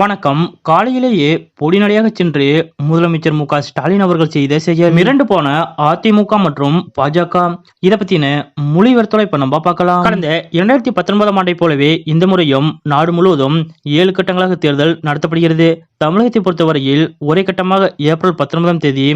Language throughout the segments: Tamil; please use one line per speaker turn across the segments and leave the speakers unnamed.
வணக்கம். காலையிலேயே பொடிநடையாக சென்று முதலமைச்சர் மு க ஸ்டாலின் அவர்கள் செய்த செயல் மிரண்டு போன அதிமுக மற்றும் பாஜக. இத பத்தின மொழி வருத்தலை இப்ப நம்ம பார்க்கலாம். கடந்த இரண்டாயிரத்தி பத்தொன்பதாம் ஆண்டை போலவே இந்த முறையும் நாடு முழுவதும் ஏழு கட்டங்களாக தேர்தல் நடத்தப்படுகிறது. தமிழகத்தை பொறுத்தவரையில் ஒரே கட்டமாக ஏப்ரல் பத்தொன்பதாம் தேதி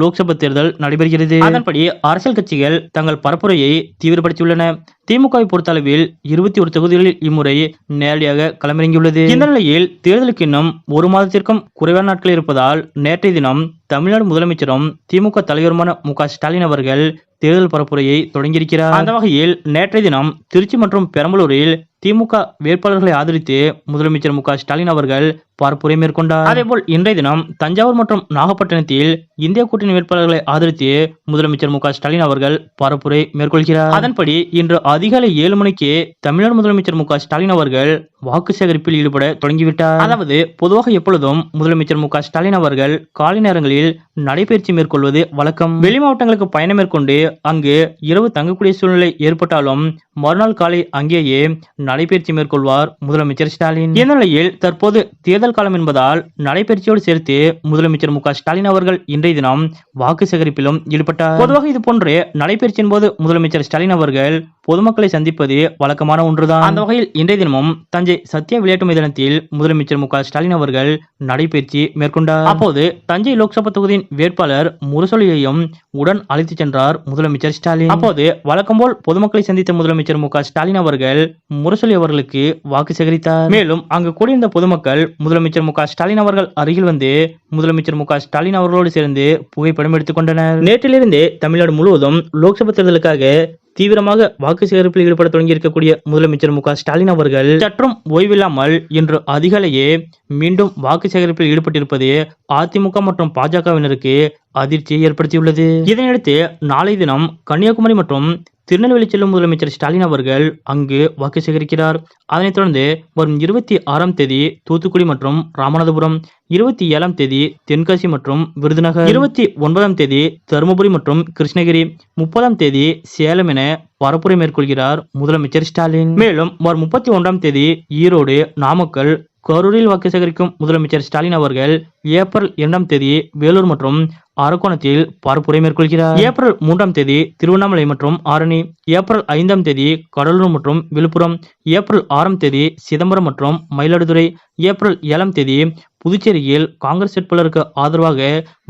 லோக்சபா தேர்தல் நடைபெறுகிறது. அதன்படி அரசியல் கட்சிகள் தங்கள் பரப்புரையை தீவிரப்படுத்தியுள்ளன. திமுகவை பொறுத்தளவில் இருபத்தி ஒரு தொகுதிகளில் இம்முறை நேரடியாக களமிறங்கியுள்ளது. இந்த நிலையில் தேர்தலுக்கு இன்னும் ஒரு மாதத்திற்கும் குறைவான நாட்கள் இருப்பதால் நேற்றைய தினம் தமிழ்நாடு முதலமைச்சரும் திமுக தலைவருமான மு ஸ்டாலின் அவர்கள் தேர்தல் பரப்புரையை தொடங்கியிருக்கிறார். அந்த வகையில் நேற்றைய தினம் திருச்சி மற்றும் பெரம்பலூரில் திமுக வேட்பாளர்களை ஆதரித்து முதலமைச்சர் மு ஸ்டாலின் அவர்கள் பரப்புரை மேற்கொண்டார். அதேபோல் இன்றைய தினம் தஞ்சாவூர் மற்றும் நாகப்பட்டினத்தில் இந்திய கூட்டணி வேட்பாளர்களை ஆதரித்து முதலமைச்சர் மு ஸ்டாலின் அவர்கள் பரப்புரை மேற்கொள்கிறார். அதன்படி இன்று அதிகாலை ஏழு மணிக்கு தமிழ்நாடு முதலமைச்சர் மு ஸ்டாலின் அவர்கள் வாக்கு சேகரிப்பில் ஈடுபட தொடங்கிவிட்டார். அதாவது பொதுவாக எப்பொழுதும் முதலமைச்சர் மு ஸ்டாலின் அவர்கள் காலை நேரங்களில் நடைபயிற்சி மேற்கொள்வது வழக்கம். வெளி மாவட்டங்களுக்கு பயணம் மேற்கொண்டு அங்கு இரவு தங்கக்கூடிய சூழ்நிலை ஏற்பட்டாலும் மறுநாள் காலை அங்கேயே நடைபயிற்சி மேற்கொள்வார் முதலமைச்சர் ஸ்டாலின். இந்த நிலையில் தற்போது தேர்தல் காலம் என்பதால் நடைபயிற்சியோடு சேர்த்து முதலமைச்சர் மு ஸ்டாலின் அவர்கள் இன்றைய தினம் வாக்கு சேகரிப்பிலும் ஈடுபட்டார். பொதுவாக இது போன்று நடைபயிற்சியின் போது முதலமைச்சர் ஸ்டாலின் அவர்கள் பொதுமக்களை சந்திப்பது வழக்கமான ஒன்றுதான். அந்த வகையில் இன்றைய தினமும் தஞ்சை சத்யா விளையாட்டு மைதானத்தில் முதலமைச்சர் மு ஸ்டாலின் அவர்கள் நடைபயிற்சி மேற்கொண்டார். அப்போது தஞ்சை லோக்சபா தொகுதியின் வேட்பாளர் முரசொலியையும் உடன் அழைத்துச் சென்றார் முதலமைச்சர் ஸ்டாலின். அப்போது வழக்கம் போல் பொதுமக்களை சந்தித்த முதலமைச்சர் மு ஸ்டாலின் அவர்கள் முரசொலி அவர்களுக்கு வாக்கு சேகரித்தார். மேலும் அங்கு கூடியிருந்த பொதுமக்கள் முதலமைச்சர் மு ஸ்டாலின் அவர்கள் அருகில் வந்து முதலமைச்சர் மு ஸ்டாலின் அவர்களோடு சேர்ந்து புகைப்படம் எடுத்துக் கொண்டனர். நேற்றிலிருந்தே தமிழ்நாடு முழுவதும் லோக்சபா தேர்தலுக்காக தீவிரமாக வாக்கு சேகரிப்பில் ஈடுபட தொடங்கியிருக்கக்கூடிய முதலமைச்சர் மு ஸ்டாலின் அவர்கள் சற்றும் ஓய்வில்லாமல் இன்று அதிகாலையே மீண்டும் வாக்கு சேகரிப்பில் ஈடுபட்டிருப்பது அதிமுக மற்றும் பாஜகவினருக்கு அதிர்ச்சியை ஏற்படுத்தியுள்ளது. இதனையடுத்து நாளை தினம் கன்னியாகுமரி மற்றும் திருநெல்வேலி செல்லும் முதலமைச்சர் ஸ்டாலின் அவர்கள் அங்கு வாக்கு சேகரிக்கிறார். அதனைத் தொடர்ந்து வரும் இருபத்தி ஆறாம் தேதி தூத்துக்குடி மற்றும் ராமநாதபுரம் இருபத்தி ஏழாம் தேதி தென்காசி மற்றும் விருதுநகர் இருபத்தி ஒன்பதாம் தேதி தருமபுரி மற்றும் கிருஷ்ணகிரி முப்பதாம் தேதி சேலம் என பரப்புரை மேற்கொள்கிறார் முதலமைச்சர் ஸ்டாலின். மேலும் வரும் முப்பத்தி ஒன்றாம் தேதி ஈரோடு நாமக்கல் கரூரில் வாக்கு சேகரிக்கும் முதலமைச்சர் ஸ்டாலின் அவர்கள் ஏப்ரல் இரண்டாம் தேதி வேலூர் மற்றும் அரக்கோணத்தில் பரப்புரை மேற்கொள்கிறார். ஏப்ரல் மூன்றாம் தேதி திருவண்ணாமலை மற்றும் ஆரணி ஏப்ரல் ஐந்தாம் தேதி கடலூர் மற்றும் விழுப்புரம் ஏப்ரல் ஆறாம் தேதி சிதம்பரம் மற்றும் மயிலாடுதுறை ஏப்ரல் ஏழாம் தேதி புதுச்சேரியில் காங்கிரஸ் வேட்பாளருக்கு ஆதரவாக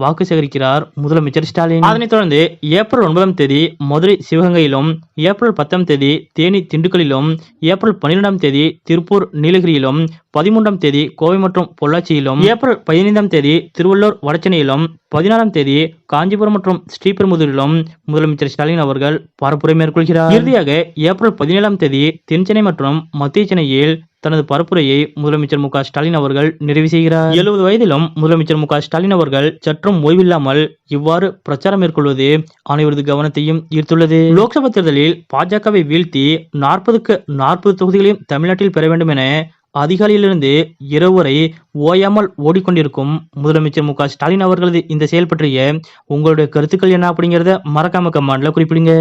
வாக்கு சேகரிக்கிறார் முதலமைச்சர் ஸ்டாலின். அதனைத் தொடர்ந்து ஏப்ரல் ஒன்பதாம் தேதி மதுரை சிவகங்கையிலும் ஏப்ரல் பத்தாம் தேதி தேனி திண்டுக்கலிலும் ஏப்ரல் பன்னிரெண்டாம் தேதி திருப்பூர் நீலகிரியிலும் பதிமூன்றாம் தேதி கோவை மற்றும் பொள்ளாச்சியிலும் ஏப்ரல் பதினைந்தாம் தேதி திருவள்ளூர் வடச்சென்னையிலும் பதினாறாம் தேதி காஞ்சிபுரம் மற்றும் ஸ்ரீபெரும்புதூரிலும் முதலமைச்சர் ஸ்டாலின் அவர்கள் பரப்புரை மேற்கொள்கிறார். இறுதியாக ஏப்ரல் பதினேழாம் தேதி தென்சென்னை மற்றும் மத்திய சென்னையில் தனது பரப்புரையை முதலமைச்சர் மு ஸ்டாலின் அவர்கள் நிறைவு செய்கிறார். எழுபது வயதிலும் முதலமைச்சர் மு ஸ்டாலின் அவர்கள் சற்றும் ஓய்வில்லாமல் இவ்வாறு பிரச்சாரம் மேற்கொள்வது அனைவரது கவனத்தையும் ஈர்த்துள்ளது. லோக்சபா தேர்தலில் பாஜகவை வீழ்த்தி நாற்பதுக்கு நாற்பது தொகுதிகளையும் தமிழ்நாட்டில் பெற வேண்டும் என அதிகாலையிலிருந்து இரவு வரை ஓயாமல் ஓடிக்கொண்டிருக்கும் முதலமைச்சர் மு ஸ்டாலின் அவர்களது இந்த செயல் பற்றிய உங்களுடைய கருத்துக்கள் என்ன அப்படிங்கிறத மறக்காம கமாண்ட்ல குறிப்பிடுங்க.